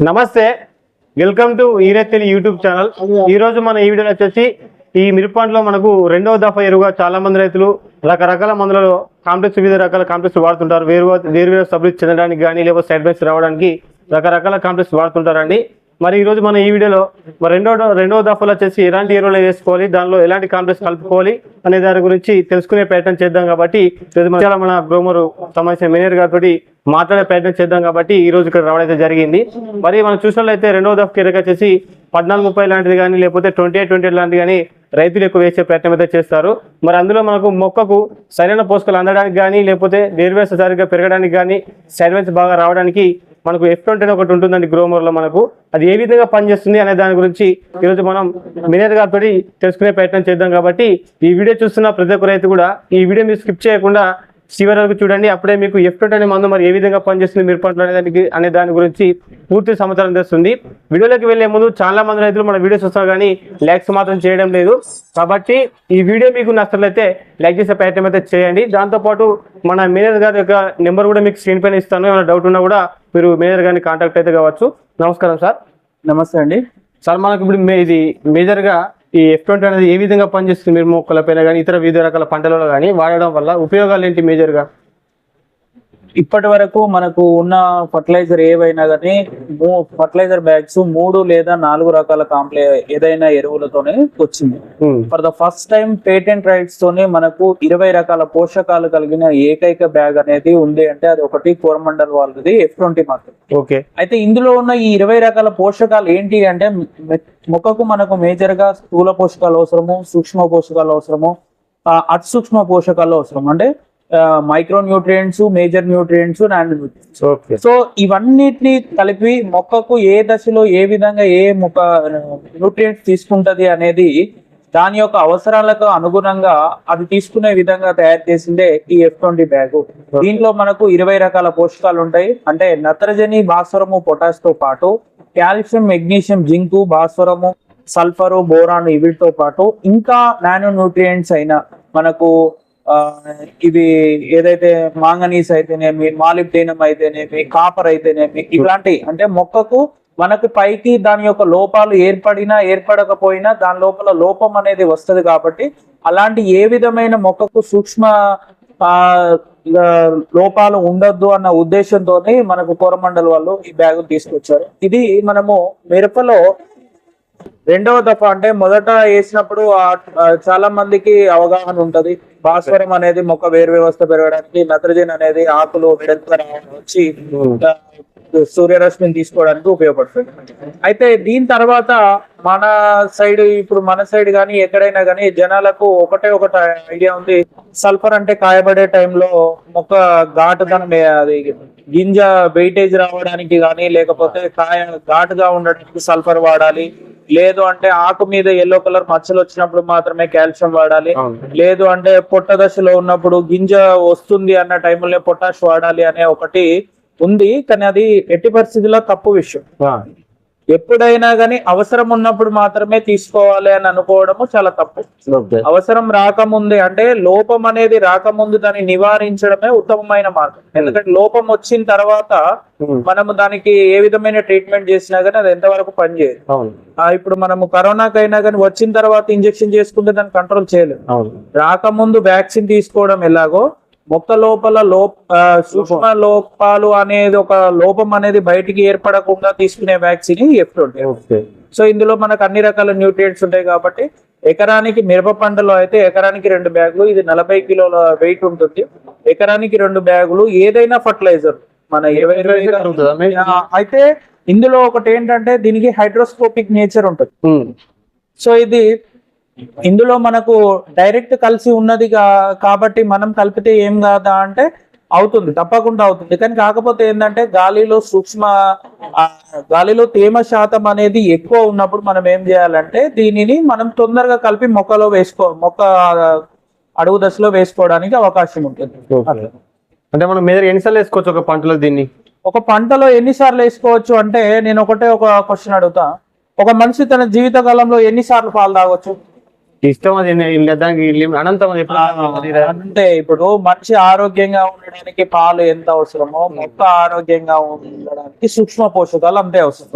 నమస్తే welcome to ఈరెత్తిలి YouTube channel. ఈ రోజు మన ఈ వీడియోలో వచ్చేసి ఈ మిరపంటలో మనకు రెండవ దఫా ఎరువుగా చాలా మంది రైతులు రకరకాల మందులలో కాంప్లెక్స్ వివిధ రకాల కాంప్లెక్స్ వాడుతుంటారు. వేరు వేరు వేరు సబ్జెక్ట్ చెందడానికి కానీ లేకపోతే సైడ్ బైస్ రావడానికి రకరకాల కాంప్లెక్స్ వాడుతుంటారండి. మరి ఈరోజు మనం మన ఈ వీడియోలో మరి రెండో రెండవ దఫాలో వచ్చేసి ఎలాంటి ఎరువులు వేసుకోవాలి దానిలో ఎలాంటి కాంప్లెక్స్ కలుపుకోవాలి అనే దాని గురించి తెలుసుకునే ప్రయత్నం చేద్దాం కాబట్టి ఈరోజు మన చాలా మన గ్రోమరు సంబంధించిన మేనేజర్ గారితో మాట్లాడే ప్రయత్నం చేద్దాం కాబట్టి ఈ రోజు ఇక్కడ రావడం అయితే జరిగింది. మరి మనం చూసినట్లయితే రెండవ దఫా కిరక వచ్చేసి పద్నాలుగు ముప్పై లాంటిది కానీ లేకపోతే ట్వంటీ ఎయిట్ ట్వంటీ లాంటిది కానీ రైతులు ఎక్కువ వేసే ప్రయత్నం అయితే చేస్తారు. మరి అందులో మనకు మొక్కకు సరైన పోషకాలు అందడానికి కానీ లేకపోతే వేరువేస సరిగ్గా పెరగడానికి కానీ సైడ్వెన్స్ బాగా రావడానికి మనకు ఎఫ్ ట్వంటీ ఒకటి ఉంటుందండి గ్రోమర్లో మనకు. అది ఏ విధంగా పనిచేస్తుంది అనే దాని గురించి ఈరోజు మనం మేనేజర్ గారితో తెలుసుకునే ప్రయత్నం చేద్దాం కాబట్టి ఈ వీడియో చూస్తున్న ప్రతి ఒక్క రైతు కూడా ఈ వీడియో మీరు స్కిప్ చేయకుండా చివరి వరకు చూడండి. అప్పుడే మీకు ఎఫ్ ట్వంటీ అనే మందు మరి ఏ విధంగా పనిచేస్తుంది మీరు పంటలు అనే దానికి అనే దాని గురించి పూర్తి సమాచారం తెస్తుంది వీడియోలోకి వెళ్ళే ముందు చాలా మంది రైతులు మన వీడియోస్ వస్తారు కానీ లైక్స్ మాత్రం చేయడం లేదు. కాబట్టి ఈ వీడియో మీకు నచ్చినట్లయితే లైక్ చేసే ప్రయత్నం అయితే చేయండి. దాంతోపాటు మన మేనేజర్ గారి యొక్క నెంబర్ కూడా మీకు స్క్రీన్ పైన ఇస్తాను. ఏమైనా డౌట్ ఉన్నా కూడా మీరు మేనేజర్ గారిని కాంటాక్ట్ అయితే కావచ్చు. నమస్కారం సార్. నమస్తే అండి. సార్ మనకు ఇప్పుడు ఇది మేజర్గా ఈ ఎఫ్ ట్వంటీ అనేది ఏ విధంగా పనిచేస్తుంది మీరు మొక్కలపైన కానీ ఇతర వివిధ రకాల పంటలలో కానీ వాడడం వల్ల ఉపయోగాలు ఏంటి మేజర్గా ఇప్పటి వరకు మనకు ఉన్న ఫర్టిలైజర్ ఏవైనా కానీ ఫర్టిలైజర్ బ్యాగ్స్ మూడు లేదా నాలుగు రకాల కాంప్లే ఏదైనా ఎరువులతోనే వచ్చింది. For the first time patent rights తోనే మనకు ఇరవై రకాల పోషకాలు కలిగిన ఏకైక బ్యాగ్ అనేది ఉంది అంటే అది ఒకటి కోరమండల్ వాళ్ళది ఎఫ్ ట్వంటీ మార్కెట్ ఓకే. అయితే ఇందులో ఉన్న ఈ ఇరవై రకాల పోషకాలు ఏంటి అంటే మొక్కకు మనకు మేజర్గా స్థూల పోషకాలు అవసరము సూక్ష్మ పోషకాలు అవసరము ఆ, అతిసూక్ష్మ పోషకాలు అవసరం అంటే micro nutrients major nutrients non nutrients okay so ఇవన్నిటిని కలిపి మొక్కకు ఏ దశలో ఏ విధంగా ఏ మొక్క న్యూట్రియంట్స్ తీసుకుంటది అనేది దాని యొక్క అవసరాలకు అనుగుణంగా అది తీసుకునే విధంగా తయారు చేసిందే ఈ ఎఫ్ ట్వంటీ బ్యాగ్ దీంట్లో మనకు ఇరవై రకాల పోషకాలు ఉంటాయి. అంటే నత్రజని భాస్వరము పొటాష్తో పాటు కాల్షియం మెగ్నీషియం జింకు భాస్వరము సల్ఫరు బోరాన్ వీటితో పాటు ఇంకా నానో న్యూట్రియంట్స్ అయిన మనకు ఇవి ఏదైతే మాంగనీస్ అయితేనేమి మాలిబ్డేనం అయితేనేమి కాపర్ అయితేనేమి ఇలాంటి అంటే మొక్కకు మనకు పైకి దాని యొక్క లోపాలు ఏర్పడినా ఏర్పడకపోయినా దాని లోపల లోపం అనేది వస్తది కాబట్టి అలాంటి ఏ విధమైన మొక్కకు సూక్ష్మ ఆ లోపాలు ఉండొద్దు అన్న ఉద్దేశంతోనే మనకు కోరమండల్ వాళ్ళు ఈ బ్యాగులు తీసుకొచ్చారు. ఇది మనము మిరపలో రెండవ దఫా అంటే మొదట వేసినప్పుడు చాలా మందికి అవగాహన ఉంటది. భాస్వరం అనేది మొక్క వేరు వ్యవస్థ పెరగడానికి నత్రజన్ అనేది ఆకులు వచ్చి ఆ, సూర్యరశ్మిని తీసుకోవడానికి ఉపయోగపడుతుంది. అయితే దీని తర్వాత మన సైడ్ ఇప్పుడు మన సైడ్ కానీ ఎక్కడైనా కానీ జనాలకు ఒకటే ఒకటి ఐడియా ఉంది. సల్ఫర్ అంటే కాయబడే టైంలో మొక్క ఘాటుదనం అది గింజ వెయిటేజ్ రావడానికి కానీ లేకపోతే కాయ ఘాటుగా ఉండడానికి సల్ఫర్ వాడాలి. లేదు అంటే ఆకు మీద ఎల్లో కలర్ మచ్చలు వచ్చినప్పుడు మాత్రమే కాల్షియం వాడాలి. లేదు అంటే పొట్ట దశలో ఉన్నప్పుడు గింజ వస్తుంది అన్న టైంలో పొటాష్ వాడాలి అనే ఒకటి ఉంది కానీ అది ఎట్టి పరిస్థితుల్లో తప్పు విషయం. ఎప్పుడైనా గానీ అవసరం ఉన్నప్పుడు మాత్రమే తీసుకోవాలి అని అనుకోవడము చాలా తప్పు. అవసరం రాకముందే అంటే లోపం అనేది రాకముందు దాన్ని నివారించడమే ఉత్తమమైన మార్గం. ఎందుకంటే లోపం వచ్చిన తర్వాత ఉమ్, మనము దానికి ఏ విధమైన ట్రీట్మెంట్ చేసినా గానీ అది ఎంతవరకు పనిచేయదు. ఇప్పుడు మనము కరోనాకైనా కానీ వచ్చిన తర్వాత ఇంజెక్షన్ చేసుకుంటే దాన్ని కంట్రోల్ అవును. రాకముందు వ్యాక్సిన్ తీసుకోవడం ఎలాగో మొక్క లోపల లోప సూక్ష్మ లోపాలు అనేది ఒక లోపం అనేది బయటికి ఏర్పడకుండా తీసుకునే వ్యాక్సిన్ ఎఫ్ ట్వంటీ సో ఇందులో మనకు అన్ని రకాల న్యూట్రియంట్స్ ఉంటాయి కాబట్టి ఎకరానికి మిరప పంటలో అయితే ఎకరానికి రెండు బ్యాగులు ఇది నలభై కిలోల వెయిట్ ఉంటుంది. ఎకరానికి రెండు బ్యాగులు ఏదైనా ఫర్టిలైజర్ మన అయితే ఇందులో ఒకటి ఏంటంటే దీనికి హైడ్రోస్కోపిక్ నేచర్ ఉంటుంది. సో ఇది ఇందులో మనకు డైరెక్ట్ కలిసి ఉన్నది కాబట్టి మనం కలిపితే ఏం కాదా అంటే అవుతుంది తప్పకుండా అవుతుంది. కానీ కాకపోతే ఏంటంటే గాలిలో సూక్ష్మ గాలిలో తేమ శాతం అనేది ఎక్కువ ఉన్నప్పుడు మనం ఏం చేయాలంటే దీనిని మనం తొందరగా కలిపి మొక్కలో వేసుకో మొక్క అడుగు దశలో వేసుకోవడానికి అవకాశం ఉంటుంది. అంటే మనం మీద ఎన్నిసార్లు వేసుకోవచ్చు ఒక పంటలో దీన్ని? ఒక పంటలో ఎన్నిసార్లు వేసుకోవచ్చు అంటే నేను ఒకటే ఒక క్వశ్చన్ అడుగుతా. ఒక మనిషి తన జీవిత కాలంలో ఎన్నిసార్లు పాలు తాగొచ్చు? ఇష్టం అది లిమి- అనంతం అంటే ఇప్పుడు మనిషి ఆరోగ్యంగా ఉండడానికి పాలు ఎంత అవసరమో మొక్క ఆరోగ్యంగా ఉండడానికి సూక్ష్మ పోషకాలు అంతే అవసరం.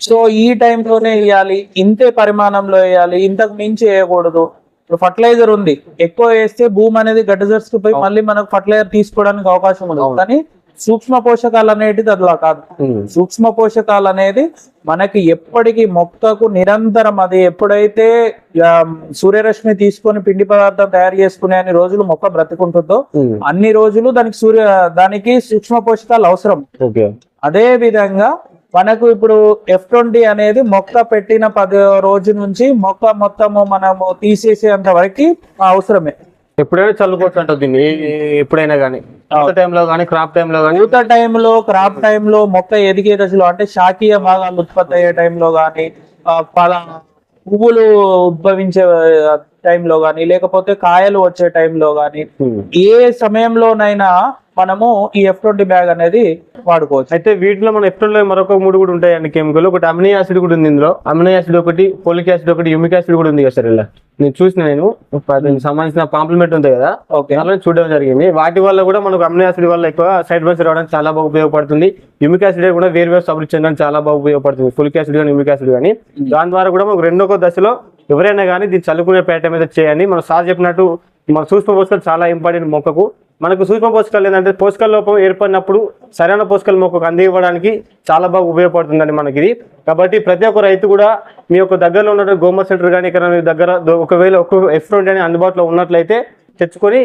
సో ఈ టైంలోనే వేయాలి ఇంతే పరిమాణంలో వేయాలి ఇంతకు మించి వేయకూడదు. ఇప్పుడు ఫర్టిలైజర్ ఉంది ఎక్కువ వేస్తే భూమి అనేది గడ్డజర్సుకుపోయి మళ్ళీ మనకు ఫర్టిలైజర్ తీసుకోవడానికి అవకాశం ఉంది కానీ సూక్ష్మ పోషకాలు అనేటిది అట్లా కాదు. సూక్ష్మ పోషకాలు అనేది మనకి ఎప్పటికీ మొక్కకు నిరంతరం అది ఎప్పుడైతే సూర్యరశ్మి తీసుకొని పిండి పదార్థం తయారు చేసుకునే అన్ని రోజులు మొక్క బ్రతుకుంటుందో. అన్ని రోజులు దానికి సూర్య దానికి సూక్ష్మ పోషకాలు అవసరం. అదే విధంగా మనకు ఇప్పుడు ఎఫ్ ట్వంటీ అనేది మొక్క పెట్టిన పది రోజు నుంచి మొక్క మొత్తము మనము తీసేసేంత వరకు అవసరమే. ఎప్పుడైనా చల్లుకోవచ్చు అంటుంది దీన్ని ఎప్పుడైనా కానీ టైంలో కానీ క్రాప్ టైంలో కానీ పూత టైంలో క్రాప్ టైంలో మొక్క ఎదిగే దశలో అంటే శాఖీయ భాగాలు ఉత్పత్తి అయ్యే టైంలో కానీ పల పువ్వులు ఉద్భవించే టైంలో కానీ లేకపోతే కాయలు వచ్చే టైంలో కానీ. ఏ సమయంలోనైనా మనము ఈ ఎఫ్ ట్వంటీ బ్యాగ్ అనేది వాడుకోవచ్చు. అయితే వీటిలో మన ఎఫ్టోన్లో మరొక మూడు కూడా ఉంటాయండి కెమికల్. ఒకటి అమినో యాసిడ్ కూడా ఉంది ఇందులో. అమినో యాసిడ్ ఒకటి పోలిక్ యాసిడ్ ఒకటి యూమిక్ యాసిడ్ కూడా ఉంది కదా సార్ ఇలా. నేను చూసిన నేను. దానికి సంబంధించిన కాంప్లిమెంట్ ఉంది కదా. ఓకే. దానిలో చూడడం జరిగింది. వాటి వల్ల కూడా మనకు అమినో యాసిడ్ వల్ల ఎక్కువ సైడ్ బైస్ రావడానికి చాలా బాగా ఉపయోగపడుతుంది. యూమిక్ యాసిడ్ కూడా వేరు వేరు సబ్జెక్ట్ చెందడానికి చాలా బాగా ఉపయోగపడుతుంది. ఫులిక్ యాసిడ్ కానీ యూమిక్ యాసిడ్ కానీ దాని ద్వారా కూడా మనకు రెండో ఒక దశలో ఎవరైనా కానీ దీన్ని చల్లుకునే పేట మీద చేయండి. మనం సార్ చెప్పినట్టు మన సూక్ష్మ పోషకాలు చాలా ఇంపార్టెంట్ మొక్కకు. మనకు సూక్ష్మ పోషకాలు ఏంటంటే పోషకాల లోపం ఏర్పడినప్పుడు సరైన పోషకాలు మొక్కకు అందివ్వడానికి చాలా బాగా ఉపయోగపడుతుందండి మనకి ఇది. కాబట్టి ప్రతి ఒక్క రైతు కూడా మీ యొక్క దగ్గరలో ఉన్న గోమర్ సెంటర్ కానీ ఇక్కడ మీ దగ్గర ఒకవేళ ఒక ఎఫ్రోంట్ అని అందుబాటులో ఉన్నట్లయితే తెచ్చుకొని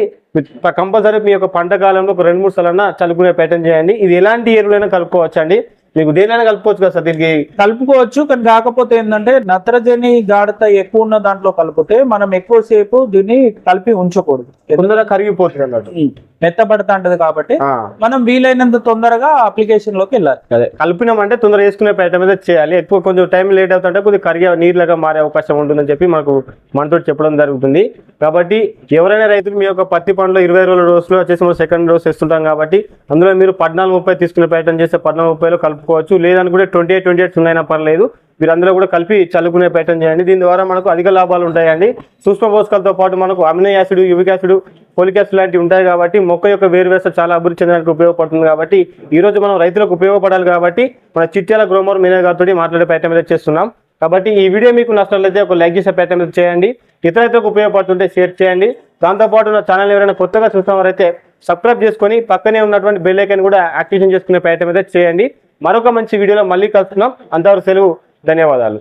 కంపల్సరీ మీ యొక్క పంట కాలంలో ఒక రెండు మూడు సార్లు చల్లుకునే ప్యాటర్న్ చేయండి. ఇది ఎలాంటి ఎరువులైనా కలుపుకోవచ్చు అండి మీకు దేనైనా కలుపుకోవచ్చు కదా సార్ దీనికి? కలుపుకోవచ్చు కానీ కాకపోతే ఏంటంటే నత్రజని గాఢత ఎక్కువ ఉన్న దాంట్లో కలిపితే మనం ఎక్కువసేపు దీన్ని కలిపి ఉంచకూడదు. తొందరగా కరిగిపోతుంది అన్నట్టు. మెత్తబడతా ఉంటది కాబట్టి మనం వీలైనంత తొందరగా అప్లికేషన్లోకి వెళ్ళాలి. అదే కలిపినామంటే తొందరగా వేసుకునే ప్యాటర్న్ మీద చేయాలి. ఎక్కువ కొంచెం టైం లేట్ అవుతుంటే కొద్దిగా కరిగే నీరులాగా మారే అవకాశం ఉంటుందని చెప్పి మనకు మనతో చెప్పడం జరుగుతుంది. కాబట్టి ఎవరైనా రైతులు మీ యొక్క పత్తి పంటలో ఇరవై రోజుల రోజులు వచ్చేసి మనం సెకండ్ రోజు ఇస్తుంటాం కాబట్టి అందులో మీరు పద్నాలుగు ముప్పై తీసుకునే ప్యాటర్న్ చేస్తే పద్నాలుగు ముప్పైలో కలుపుకోవచ్చు లేదనుకుంటే ట్వంటీ ఎయిట్ ట్వంటీ ఎయిట్ ఉన్నాయినా పర్లేదు. వీరందరూ కూడా కలిపి చల్లుకునే ప్రయత్నం చేయండి. దీని ద్వారా మనకు అధిక లాభాలు ఉంటాయండి. సూక్ష్మ పోషకాలతో పాటు మనకు అమినో యాసిడ్ యువిక్ యాసిడ్ పోలిక్ యాసిడ్ లాంటివి ఉంటాయి కాబట్టి మొక్క యొక్క వేరు వ్యవస్థ చాలా అభివృద్ధి చెందడానికి ఉపయోగపడుతుంది కాబట్టి ఈ రోజు మనం రైతులకు ఉపయోగపడాలి కాబట్టి మన చిట్యాల గ్రోమర్ మీనే గారితో మాట్లాడే ప్రయత్నం మీద చేస్తున్నాం. కాబట్టి ఈ వీడియో మీకు నచ్చినట్లయితే ఒక లైక్ చేసే ప్రయత్నం మీద చేయండి. ఇతర రైతులకు ఉపయోగపడుతుంటే షేర్ చేయండి. దాంతోపాటు నా ఛానల్ ఎవరైనా కొత్తగా చూస్తున్నవారైతే సబ్స్క్రైబ్ చేసుకొని పక్కనే ఉన్నటువంటి బెల్ కూడా యాక్టివేషన్ చేసుకునే ప్రయత్నం అయితే చేయండి. మరొక మంచి వీడియోలో మళ్ళీ కలుస్తున్నాం అంతవరకు సెలవు. ధన్యవాదాలు.